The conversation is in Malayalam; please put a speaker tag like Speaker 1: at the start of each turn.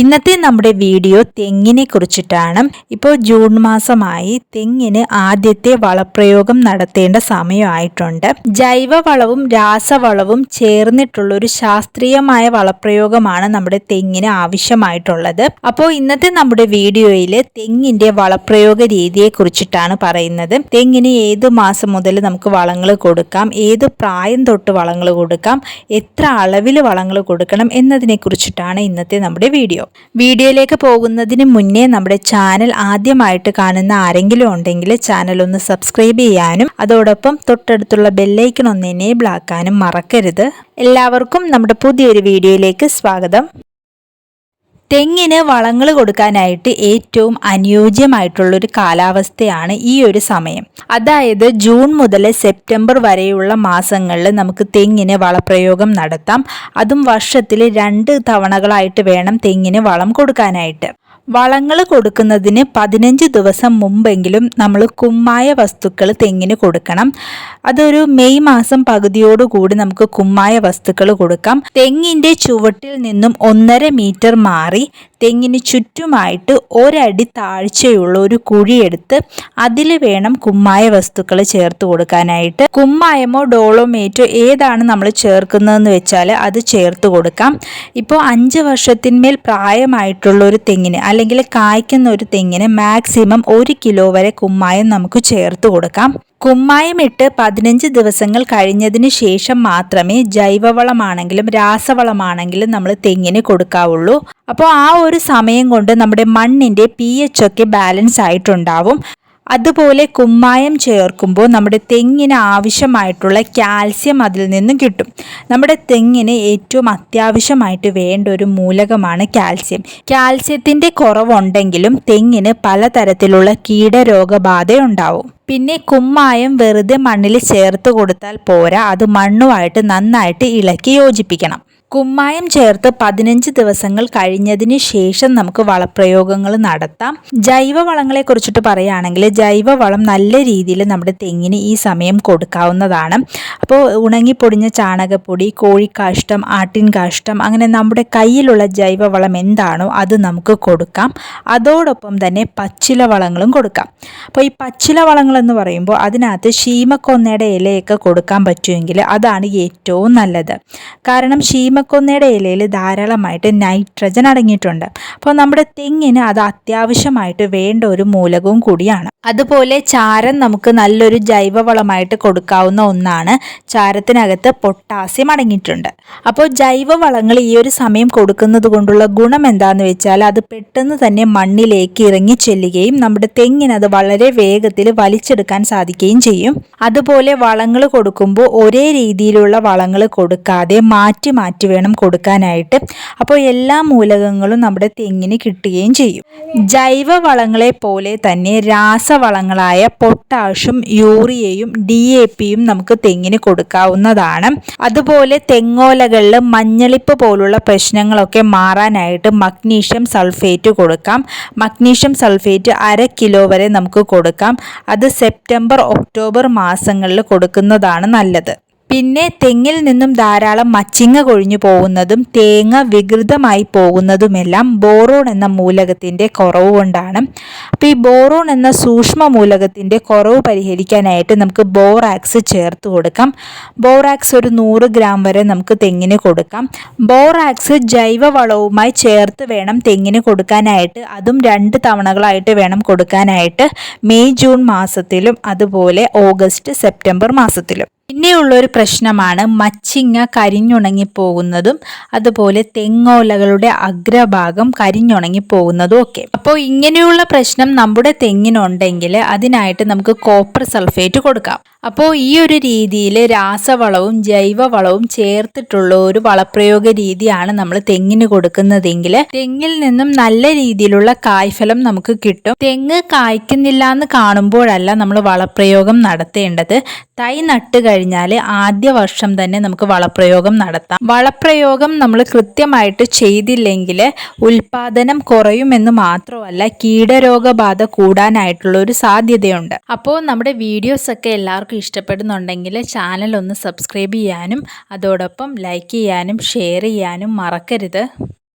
Speaker 1: ഇന്നത്തെ നമ്മുടെ വീഡിയോ തെങ്ങിനെ കുറിച്ചിട്ടാണ്. ഇപ്പോൾ ജൂൺ മാസമായി തെങ്ങിന് ആദ്യത്തെ വളപ്രയോഗം നടത്തേണ്ട സമയമായിട്ടുണ്ട്. ജൈവ വളവും രാസവളവും ചേർന്നിട്ടുള്ള ഒരു ശാസ്ത്രീയമായ വളപ്രയോഗമാണ് നമ്മുടെ തെങ്ങിന് ആവശ്യമായിട്ടുള്ളത്. അപ്പോൾ ഇന്നത്തെ നമ്മുടെ വീഡിയോയിൽ തെങ്ങിന്റെ വളപ്രയോഗ രീതിയെ കുറിച്ചിട്ടാണ് പറയുന്നത്. തെങ്ങിന് ഏത് മാസം മുതൽ നമുക്ക് വളങ്ങൾ കൊടുക്കാം? ഏത് പ്രായം തൊട്ട് വളങ്ങൾ കൊടുക്കാം? എത്ര അളവിൽ വളങ്ങൾ കൊടുക്കണം എന്നതിനെ കുറിച്ചിട്ടാണ് ഇന്നത്തെ നമ്മുടെ വീഡിയോ. വീഡിയോയിലേക്ക് പോകുന്നതിന് മുന്നേ നമ്മുടെ ചാനൽ ആദ്യമായിട്ട് കാണുന്ന ആരെങ്കിലും ഉണ്ടെങ്കിൽ ചാനൽ ഒന്ന് സബ്സ്ക്രൈബ് ചെയ്യാനും അതോടൊപ്പം തൊട്ടടുത്തുള്ള ബെല്ലൈക്കൺ ഒന്ന് എനേബിൾ ആക്കാനും മറക്കരുത്. എല്ലാവർക്കും നമ്മുടെ പുതിയൊരു വീഡിയോയിലേക്ക് സ്വാഗതം. തെങ്ങിന് വളങ്ങൾ കൊടുക്കാനായിട്ട് ഏറ്റവും അനുയോജ്യമായിട്ടുള്ളൊരു കാലാവസ്ഥയാണ് ഈ ഒരു സമയം. അതായത് ജൂൺ മുതൽ സെപ്റ്റംബർ വരെയുള്ള മാസങ്ങളിൽ നമുക്ക് തെങ്ങിന് വളപ്രയോഗം നടത്താം. അതും വർഷത്തിൽ രണ്ട് തവണകളായിട്ട് വേണം തെങ്ങിന് വളം കൊടുക്കാനായിട്ട്. വളങ്ങൾ കൊടുക്കുന്നതിന് പതിനഞ്ച് ദിവസം മുമ്പെങ്കിലും നമ്മൾ കുമ്മായ വസ്തുക്കൾ തെങ്ങിന് കൊടുക്കണം. അതൊരു മെയ് മാസം പകുതിയോടുകൂടി നമുക്ക് കുമ്മായ വസ്തുക്കൾ കൊടുക്കാം. തെങ്ങിന്റെ ചുവട്ടിൽ നിന്നും ഒന്നര മീറ്റർ മാറി തെങ്ങിന് ചുറ്റുമായിട്ട് ഒരടി താഴ്ചയുള്ള ഒരു കുഴിയെടുത്ത് അതിൽ വേണം കുമ്മായ വസ്തുക്കൾ ചേർത്ത് കൊടുക്കാനായിട്ട്. കുമ്മായമോ ഡോളോമേറ്റോ ഏതാണ് നമ്മൾ ചേർക്കുന്നതെന്ന് വെച്ചാൽ അത് ചേർത്ത് കൊടുക്കാം. ഇപ്പോൾ അഞ്ച് വർഷത്തിന്മേൽ പ്രായമായിട്ടുള്ള ഒരു തെങ്ങിന് അല്ലെങ്കിൽ കായ്ക്കുന്ന ഒരു തെങ്ങിന് മാക്സിമം ഒരു കിലോ വരെ കുമ്മായം നമുക്ക് ചേർത്ത് കൊടുക്കാം. കുമ്മായമിട്ട് പതിനഞ്ച് ദിവസങ്ങൾ കഴിഞ്ഞതിന് ശേഷം മാത്രമേ ജൈവവളമാണെങ്കിലും രാസവളമാണെങ്കിലും നമ്മൾ തെങ്ങിന് കൊടുക്കാവുള്ളൂ. അപ്പോൾ ആ ഒരു സമയം കൊണ്ട് നമ്മുടെ മണ്ണിന്റെ പി എച്ച് ഒക്കെ ബാലൻസ് ആയിട്ടുണ്ടാവും. അതുപോലെ കുമ്മായം ചേർക്കുമ്പോൾ നമ്മുടെ തെങ്ങിന് ആവശ്യമായിട്ടുള്ള കാൽസ്യം അതിൽ നിന്ന് കിട്ടും. നമ്മുടെ തെങ്ങിന് ഏറ്റവും അത്യാവശ്യമായിട്ട് വേണ്ട ഒരു മൂലകമാണ് കാൽസ്യം. കാൽസ്യത്തിന്റെ കുറവുണ്ടെങ്കിലും തെങ്ങിന് പലതരത്തിലുള്ള കീടരോഗബാധ ഉണ്ടാവും പിന്നെ കുമ്മായം വെറുതെ മണ്ണിൽ ചേർത്ത് കൊടുത്താൽ പോരാ അത് മണ്ണുമായിട്ട് നന്നായിട്ട് ഇളക്കി യോജിപ്പിക്കണം. കുമ്മായം ചേർത്ത് പതിനഞ്ച് ദിവസങ്ങൾ കഴിഞ്ഞതിന് ശേഷം നമുക്ക് വളപ്രയോഗങ്ങൾ നടത്താം. ജൈവ വളങ്ങളെ കുറിച്ചിട്ട് പറയുകയാണെങ്കിൽ ജൈവവളം നല്ല രീതിയിൽ നമ്മുടെ തെങ്ങിന് ഈ സമയം കൊടുക്കാവുന്നതാണ്. അപ്പോൾ ഉണങ്ങിപ്പൊടിഞ്ഞ ചാണകപ്പൊടി കോഴിക്കാഷ്ടം ആട്ടിൻ കാഷ്ടം അങ്ങനെ നമ്മുടെ കയ്യിലുള്ള ജൈവവളം എന്താണോ അത് നമുക്ക് കൊടുക്കാം. അതോടൊപ്പം തന്നെ പച്ചില വളങ്ങളും കൊടുക്കാം. അപ്പോൾ ഈ പച്ചില വളങ്ങൾ എന്ന് പറയുമ്പോൾ അതിനകത്ത് ശീമക്കൊന്നയുടെ ഇലയൊക്കെ കൊടുക്കാൻ പറ്റുമെങ്കിൽ അതാണ് ഏറ്റവും നല്ലത്. കാരണം ശീമ ചീമക്കൊന്നയുടെ ഇലയിൽ ധാരാളമായിട്ട് നൈട്രജൻ അടങ്ങിയിട്ടുണ്ട്. അപ്പോൾ നമ്മുടെ തെങ്ങിന് അത് അത്യാവശ്യമായിട്ട് വേണ്ട ഒരു മൂലകവും കൂടിയാണ്. അതുപോലെ ചാരം നമുക്ക് നല്ലൊരു ജൈവവളമായിട്ട് കൊടുക്കാവുന്ന ഒന്നാണ്. ചാരത്തിനകത്ത് പൊട്ടാസ്യം അടങ്ങിയിട്ടുണ്ട്. അപ്പോൾ ജൈവവളങ്ങൾ ഈ ഒരു സമയം കൊടുക്കുന്നത് കൊണ്ടുള്ള ഗുണം എന്താണെന്ന് വെച്ചാൽ അത് പെട്ടെന്ന് തന്നെ മണ്ണിലേക്ക് ഇറങ്ങി ചെല്ലുകയും നമ്മുടെ തെങ്ങിനത് വളരെ വേഗത്തിൽ വലിച്ചെടുക്കാൻ സാധിക്കുകയും ചെയ്യും. അതുപോലെ വളങ്ങൾ കൊടുക്കുമ്പോൾ ഒരേ രീതിയിലുള്ള വളങ്ങൾ കൊടുക്കാതെ മാറ്റി മാറ്റി വേണം കൊടുക്കാനായിട്ട്. അപ്പോൾ എല്ലാ മൂലകങ്ങളും നമ്മുടെ തെങ്ങിന് കിട്ടുകയും ചെയ്യും. ജൈവവളങ്ങളെ പോലെ തന്നെ രാസവളങ്ങളായ പൊട്ടാഷും യൂറിയയും ഡി എ പിയും നമുക്ക് തെങ്ങിന് കൊടുക്കാവുന്നതാണ്. അതുപോലെ തെങ്ങോലകളിൽ മഞ്ഞളിപ്പ് പോലുള്ള പ്രശ്നങ്ങളൊക്കെ മാറാനായിട്ട് മഗ്നീഷ്യം സൾഫേറ്റ് കൊടുക്കാം. മഗ്നീഷ്യം സൾഫേറ്റ് അര കിലോ വരെ നമുക്ക് കൊടുക്കാം. അത് സെപ്റ്റംബർ ഒക്ടോബർ മാസങ്ങളിൽ കൊടുക്കുന്നതാണ് നല്ലത്. പിന്നെ തെങ്ങിൽ നിന്നും ധാരാളം മച്ചിങ്ങ കൊഴിഞ്ഞു പോകുന്നതും തേങ്ങ വികൃതമായി പോകുന്നതുമെല്ലാം ബോറോൺ എന്ന മൂലകത്തിന്റെ കുറവ് കൊണ്ടാണ്. അപ്പോൾ ഈ ബോറോൺ എന്ന സൂക്ഷ്മ മൂലകത്തിന്റെ കുറവ് പരിഹരിക്കാനായിട്ട് നമുക്ക് ബോറാക്സ് ചേർത്ത് കൊടുക്കാം. ബോറാക്സ് ഒരു നൂറ് ഗ്രാം വരെ നമുക്ക് തെങ്ങിന് കൊടുക്കാം. ബോറാക്സ് ജൈവവളവുമായി ചേർത്ത് വേണം തെങ്ങിന് കൊടുക്കാനായിട്ട്. അതും രണ്ട് തവണകളായിട്ട് വേണം കൊടുക്കാനായിട്ട്. മെയ് ജൂൺ മാസത്തിലും അതുപോലെ ഓഗസ്റ്റ് സെപ്റ്റംബർ മാസത്തിലും. പിന്നെയുള്ളൊരു പ്രശ്നമാണ് മച്ചിങ്ങ കരിഞ്ഞുണങ്ങിപ്പോകുന്നതും അതുപോലെ തെങ്ങോലകളുടെ അഗ്രഭാഗം കരിഞ്ഞുണങ്ങിപ്പോകുന്നതും ഒക്കെ. അപ്പോൾ ഇങ്ങനെയുള്ള പ്രശ്നം നമ്മുടെ തെങ്ങിനുണ്ടെങ്കിൽ അതിനായിട്ട് നമുക്ക് കോപ്പർ സൾഫേറ്റ് കൊടുക്കാം. അപ്പോൾ ഈ ഒരു രീതിയിൽ രാസവളവും ജൈവവളവും ചേർത്തിട്ടുള്ള ഒരു വളപ്രയോഗ രീതിയാണ് നമ്മൾ തെങ്ങിന് കൊടുക്കുന്നതെങ്കിൽ തെങ്ങിൽ നിന്നും നല്ല രീതിയിലുള്ള കായ്ഫലം നമുക്ക് കിട്ടും. തെങ്ങ് കായ്ക്കുന്നില്ല എന്ന് കാണുമ്പോഴല്ല നമ്മൾ വളപ്രയോഗം നടത്തേണ്ടത്. തൈ നട്ട് കഴിഞ്ഞാൽ ആദ്യ വർഷം തന്നെ നമുക്ക് വളപ്രയോഗം നടത്താം. വളപ്രയോഗം നമ്മൾ കൃത്യമായിട്ട് ചെയ്തില്ലെങ്കിൽ ഉൽപാദനം കുറയുമെന്ന് മാത്രമല്ല കീടരോഗബാധ കൂടാനായിട്ടുള്ള ഒരു സാധ്യതയുണ്ട്. അപ്പോൾ നമ്മുടെ വീഡിയോസ് ഒക്കെ ഇഷ്ടപ്പെടുന്നുണ്ടെങ്കിൽ ചാനൽ ഒന്ന് സബ്സ്ക്രൈബ് ചെയ്യാനും അതോടൊപ്പം ലൈക്ക് ചെയ്യാനും ഷെയർ ചെയ്യാനും മറക്കരുത്.